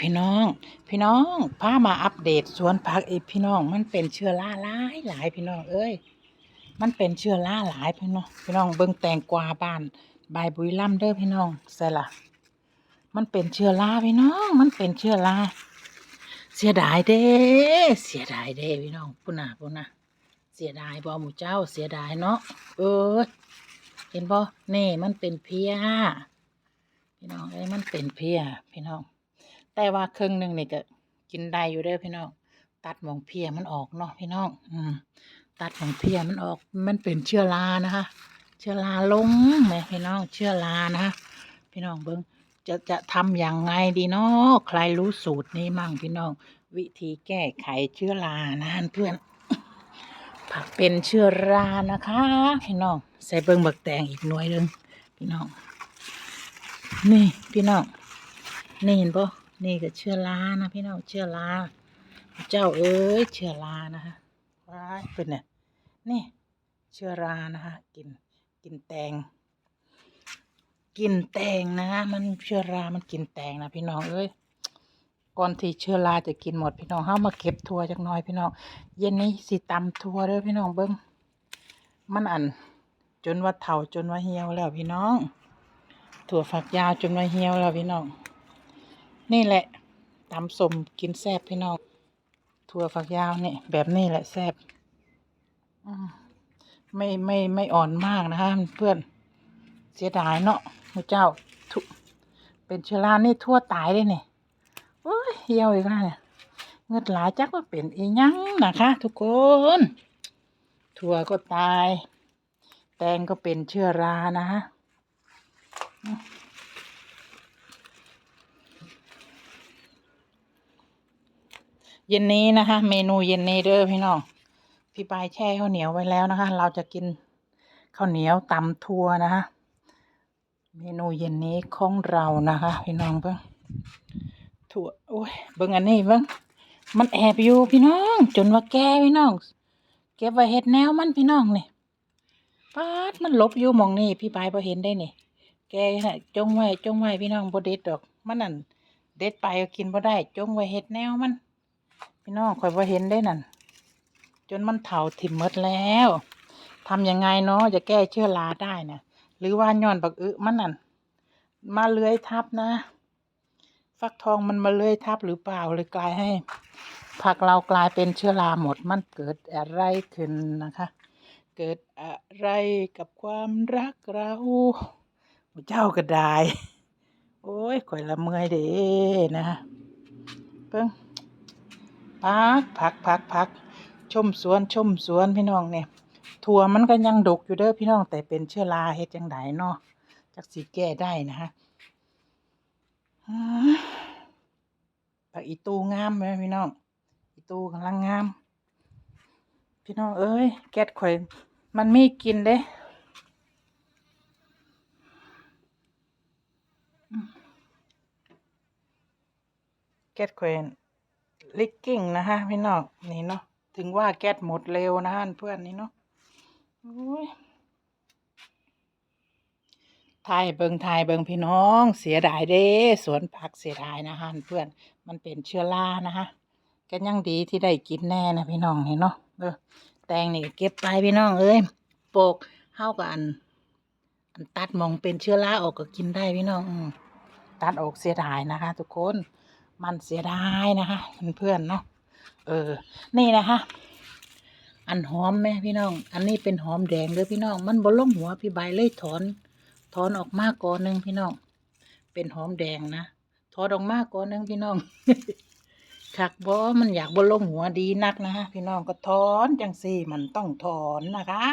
พี่น้อง พี่น้องพามาอัปเดตสวนผักอีกพี่น้อง มันเป็นเชื้อราหลายหลายพี่น้องเอ้ยมันเป็นเชื้อราหลายพี่น้องพี่น้องเบิ่งแตงกวาบ้านใบบุรีรัมย์เด้อพี่น้องใส่ละมันเป็นเชื้อราพี่น้อง มันเป็นเชื้อราเสียดายเด้เสียดายเด้พี่น้องปุ่นนะปุ่นนะเสียดายบ่หมูเจ้าเสียดายเนาะเออเห็นบ่นี่มันเป็นเพี้ยพี่น้องเอ้ยมันเป็นเพี้ยพี่น้อง แต่ว่าครึ่งหนึ่งนี่ก็กินได้อยู่เด้อพี่น้อง ตัดหมองเพียมันออกเนาะพี่น้อง อืมตัดหมองเพียมันออก มันเป็นเชื้อรานะคะ เชื้อราลงไหมพี่น้อง เชื้อรานะคะพี่น้องเบิ้งจะจะทำอย่างไงดีเนาะใครรู้สูตรนี้มั่งพี่น้อง วิธีแก้ไขเชื้อรานะเพื่อนผักเป็นเชื้อรานะคะ พี่น้อง ใส่เบิ้งบักแตงอีกหน่วยหนึ่งพี่น้อง นี่พี่น้อง นี่เห็นปะ นี่ก็เชื้อรานะพี่น้องเชื้อราเจ้าเอ้ยเชื้อรานะคะว้ายเป็นเนี่ยนี่เชื้อรานะคะกินกินแตง กินแตงนะมันเชื้อรามันกินแตงนะพี่น้องเอ้ยก่อนที่เชื้อราจะกินหมดพี่น้องเฮามาเก็บทัวจักหน่อยพี่น้องเย็นนี้สิตำทัวเด้อพี่น้องเบิ้งมันอันจนว่าเฒ่าจนว่าเหี่ยวแล้วพี่น้อง ถั่วฝักยาวจนมาเหี่ยวแล้วพี่น้อง นี่แหละตำสมกินแซ่บพี่น้องถั่วฝักยาวนี่แบบนี้แหละแซ่บไม่ไม่ไม่อ่อนมากนะคะเพื่อนเสียดายเนาะมูเจ้าทุเป็นเชื้อรานี่ทั่วตายเลยเนี่ยโอ้ยเหี่ยวอีกแล้วเนี่ยเงือดหลายจักว่าเป็นอีหยังนะคะ ทุกคน ถั่วก็ตาย แตงก็เป็นเชื้อรานะคะ เย็นนี้นะคะ เมนูเย็นนี้เด้อพี่น้องพี่ปายแช่ข้าวเหนียวไว้แล้วนะคะ เราจะกินข้าวเหนียวตำทั่วนะคะ เมนูเย็นนี้ของเรานะคะ พี่น้องเบิ่งถั่วโอ้ยเบิ่งอันนี้เบิ่งมันแอบอยู่พี่น้อง จนว่าแกพี่น้อง เก็บไว้เฮ็ดแนวมันพี่น้องนี่ปาดมันลบอยู่มองนี่พี่ปายพอเห็นได้นี่แกน่ะจงไว้จงไว้พี่น้องบ่เด็ดดอก มันนั่นเด็ดไปก็กินบ่ได้ จงไว้เฮ็ดแนวมัน พี่น้องคอยบ่าเห็นได้นั่น จนมันเถาถิ่มหมดแล้วทำยังไงเนาะจะแก้เชื้อราได้นะหรือว่าย้อนบักอึมันนั่น มาเลื้อยทับนะ ฟักทองมันมาเลื้อยทับหรือเปล่าเลยกลายให้ ผักเรากลายเป็นเชื้อราหมด มันเกิดอะไรขึ้นนะคะ เกิดอะไรกับความรักเราเจ้าก็ได้โอ้ยข่อยละเมยเด้นะเพิ่ง พักพักพักพักชมสวนชมสวนพี่น้องเนี่ยถั่วมันก็ยังดกอยู่เด้อพี่น้องแต่เป็นเชื้อราเฮ็ดจังไดเนาะจักสิแก้ได้นะฮะอ่าผักอีตูงามไหมพี่น้องอีตูกำลังงาม พี่น้องเอ้ยแก๊สข่อย มันไม่กินเด้แก๊สข่อย ลิกกิ้งนะฮะพี่น้องนี่เนาะถึงว่าแก๊สหมดเร็วนะฮะเพื่อนนี่เนาะโอ้ยทายเบิงทายเบิงพี่น้อง เสียดายเด้สวนผักเสียดายนะฮะเพื่อนมันเป็นเชื้อรานะฮะก็ยังดีที่ได้กินแน่นะพี่น้องนี่เนาะเออแตงนี่เก็บไปพี่น้องเอ้ยโปกเข้ากับอันอันตัดมองเป็นเชื้อราออกก็กินได้พี่น้องอตัดออกเสียดายนะคะ ทุกคน มันเสียดายนะคะเพื่อนๆเนาะเออ นี่นะคะ อันหอมไหมพี่น้อง อันนี้เป็นหอมแดงเลยพี่น้อง มันบล่มหัวพี่ใบเลยถอน ถอนออกมากก่อนหนึ่งพี่น้อง เป็นหอมแดงนะ ถอนออกมากก่อนหนึ่งพี่น้องขักบอมันอยากบล่มหัวดีนักนะฮะพี่น้องก็ถอนจังสี่มันต้องถอนนะคะ